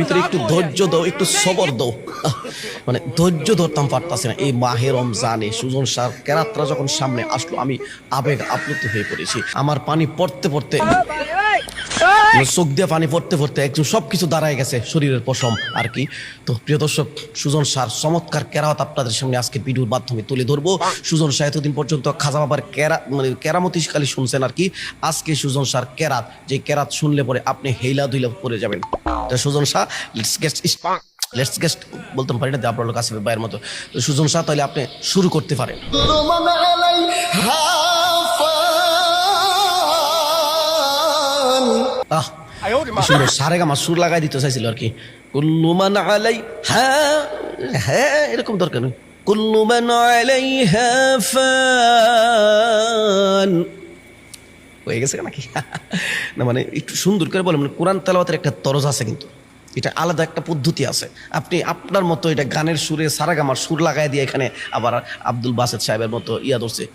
ভিতরে একটু ধৈর্য একটু সবর মানে ধৈর্য ধরতাম না। এই সুজন সার যখন সামনে আসলো আমি আবেগ আপ্লুত হয়ে পড়েছি। আমার পানি পড়তে পড়তে চোখ দিয়ে পানি পড়তে পড়তে একদম সবকিছু দাঁড়ায় গেছে শরীরের পশম আর কি তো প্রিয় দর্শক সুজন সার চমৎকার কেরাত আপনাদের সামনে আজকে ভিডিওর মাধ্যমে তুলে ধরবো সুজন শাহ এতদিন পর্যন্ত খাজা বাবার কেরা মানে কেরামতি খালি শুনছেন আর কি আজকে সুজন সার কেরাত যে কেরাত শুনলে পরে আপনি হেইলা দুইলা পড়ে যাবেন তো Sujan Shah let's get let's guest বলতাম পারি না আপনার কাছে বাইরের মতো তো সুজন শাহ তাহলে আপনি শুরু করতে পারেন আহ সুন্দর সারে লাগাই দিতে চাইছিল আর কি কুল্লুমান আলাই হ্যাঁ হ্যাঁ এরকম দরকার নেই কুল্লুমান আলাই হ্যাঁ ফান হয়ে গেছে নাকি না মানে একটু সুন্দর করে বলে মানে কোরআন তেলাওয়াতের একটা তরজ আছে কিন্তু এটা আলাদা একটা পদ্ধতি আছে আপনি আপনার মতো এটা গানের সুরে সারাগামার সুর লাগাই দিয়ে এখানে আবার আব্দুল বাসেদ সাহেবের মতো ইয়া ধরছে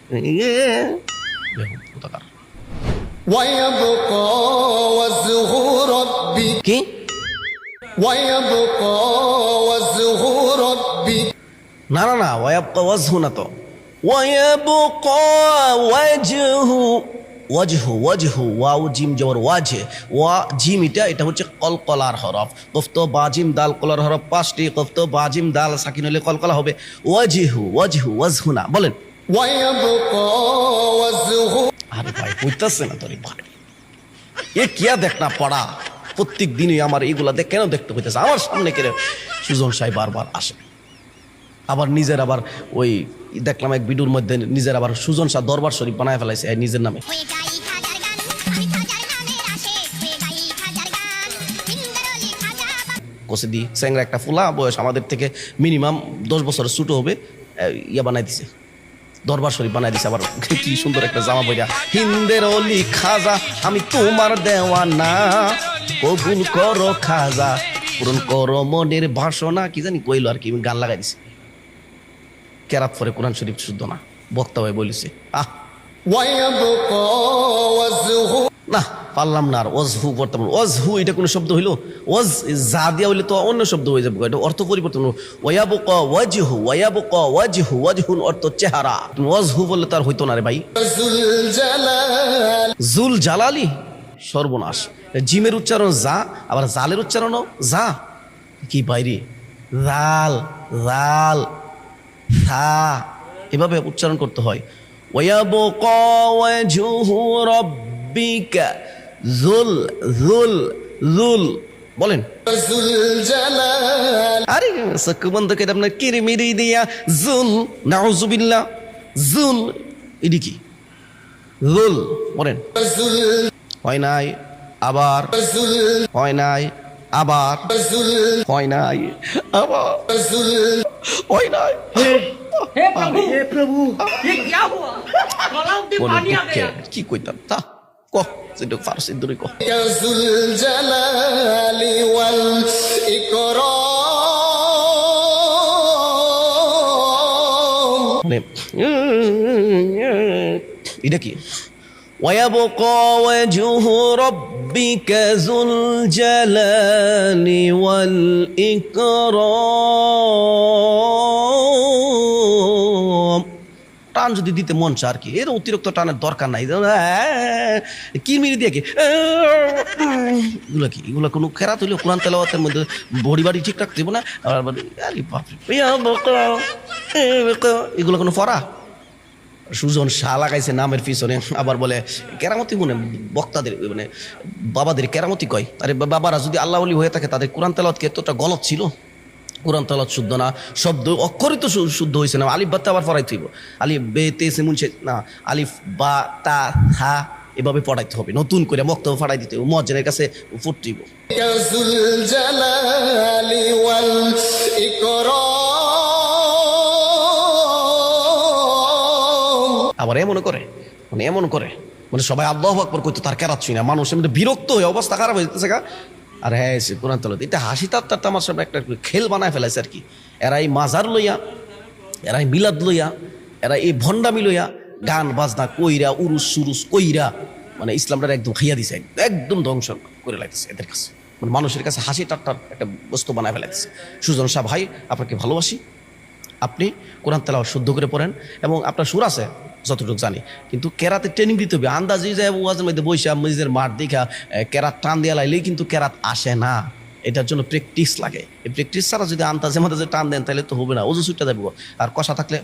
কি? না না না ওয়াজহু না তো। ওয়াজহু। ওয়াজহু ওয়াও জিম জবর ওয়াজে। ওয়া জিম এটা এটা হচ্ছে কলকলার হরফ। কফত বাজিম দাল কলার হরফ পাঁচটি। কফতো বাজিম দাল সাকিন হলে কলকলা হবে। ওয়াজিহু ওয়াজহু ওয়াজহু না বলেন। আরে ভাই বুঝতেছে না তোর ভাই। এ কিয়া দেখ না পড়া? প্রত্যেক দিনই আমার এইগুলা দেখ কেন দেখতে হইতেছে? আমার সামনে কেন? সুজন সাহেব বারবার আসে। আবার নিজের আবার ওই দেখলাম এক ভিডিওর মধ্যে নিজের আবার সুজন শাহ দরবার শরীফ বানায় ফেলাইছে নিজের নামে। কষে দি স্যাংরা একটা ফুলা বয়স আমাদের থেকে মিনিমাম দশ বছরের ছোট হবে ইয়া বানাই দিছে। দরবার শরীফ বানাই দিছে আবার। কি সুন্দর একটা জামা বইয়া হিন্দের অলি খাজা, আমি তোমার দেওয়া না কবুল করো খাজা, পূরণ করো মনের ভাষণা কি জানি কইলো আর কি গান লাগাই দিছে। কেরাত পরে কোরআন শরীফ শুদ্ধ না। বক্তা হয়ে বলেছে, আহ! পারলাম না আর অজহু বর্তমান অজহু এটা কোনো শব্দ হইল? ওজ যা দিয়া হইলে তো অন্য শব্দ হয়ে যাবে। এটা অর্থ পরিবর্তন ওয়াব ক ওয়াজহু ওয়াবু ক ওয়াজহু ওয়াজহুন অর্থ চেহারা। অজহু বললে তার হইতো না রে ভাই। জুল জালালি, সর্বনাশ। জিমের উচ্চারণ যা, আবার জালের উচ্চারণও যা। কি বাইরে জাল জাল সা এভাবে উচ্চারণ করতে হয়। ওয়াব ক ওয়াজহু রব্বিকা জুল জুল জুল। বলেন। আরে চক্ষু বন্ধ করে আপনার কিরমিরি দিয়া? জুল নাউজুবিল্লা জুল এটি কি? জুল বলেন। হয় নাই আবার। হয় নাই আবার। হয় নাই আবার। হয় নাই। হে প্রভু হে প্রভু কি কইতাম? তা। ক যেটা ফারসি দূরে ক ذو الجلال والإكرام মানে এটা কি ويبقى وجه ربك ذو الجلال والإكرام টান যদি দিতে মন চায় আর কি। এর অতিরিক্ত টানের দরকার নাই। কি মিরি দিয়ে কি? এগুলো কি? এগুলো কোনো খেরাত হইলে কোরআন তেলাওয়াতের মধ্যে বড়ি বাড়ি ঠিক রাখতে না? আর বকা, এগুলো কোনো ফরা? সুজন শাহ লাগাইছে নামের পিছনে আবার বলে কেরামতি মনে বক্তাদের মানে বাবাদের কেরামতি কয়? আরে বাবারা যদি আল্লাহ হয়ে থাকে তাদের কোরআন তেলাওয়াত কি এতটা গলত ছিল? কোরআন তালাত শুদ্ধ না শব্দ অক্ষরই তো শুদ্ধ হয়েছে না আলিফ বাতে আবার পড়াইতে হইব। আলিফ বে তে সে মুন না আলিফ বা তা হা এভাবে পড়াইতে হবে নতুন করে মক্ত ফাড়াই দিতে হবে মজনের কাছে ফুটতে হইব। আবার এমন করে মানে এমন করে মানে সবাই আল্লাহ আকবর করতো তার কেরাচ্ছুই না মানুষ এমনি বিরক্ত হয়ে অবস্থা খারাপ হয়ে যেতেছে আর হ্যাঁ সে কোরআন তলত এটা হাসি তাত্তার আমার সামনে একটা খেল বানায় ফেলাইছে আর কি। এরা এই মাজার লইয়া এরা এই মিলাদ লইয়া এরা এই ভণ্ডামি লইয়া গান বাজনা কইরা, উরুস সুরুস কইরা মানে ইসলামটা একদম খাইয়া দিছে, একদম ধ্বংস করে লাগতেছে এদের কাছে। মানে মানুষের কাছে হাসি টাট্টার একটা বস্তু বানায় ফেলাইতেছে। সুজন শাহ ভাই, আপনাকে ভালোবাসি। আপনি কোরআন তেলাওয়াত শুদ্ধ করে পড়েন এবং আপনার সুর আছে যতটুকু জানি। কিন্তু কেরাতে ট্রেনিং দিতে হবে। আন্দাজে যায় ওয়াজের মধ্যে বসে মজিদের মাঠ দেখা কেরাত টান দিয়া লাইলেই কিন্তু কেরাত আসে না। এটার জন্য প্র্যাকটিস লাগে। এই প্র্যাকটিস ছাড়া যদি আন্দাজে মাদাজে টান দেন, তাহলে তো হবে না। ওজু সুটটা দেবো আর কষা থাকলে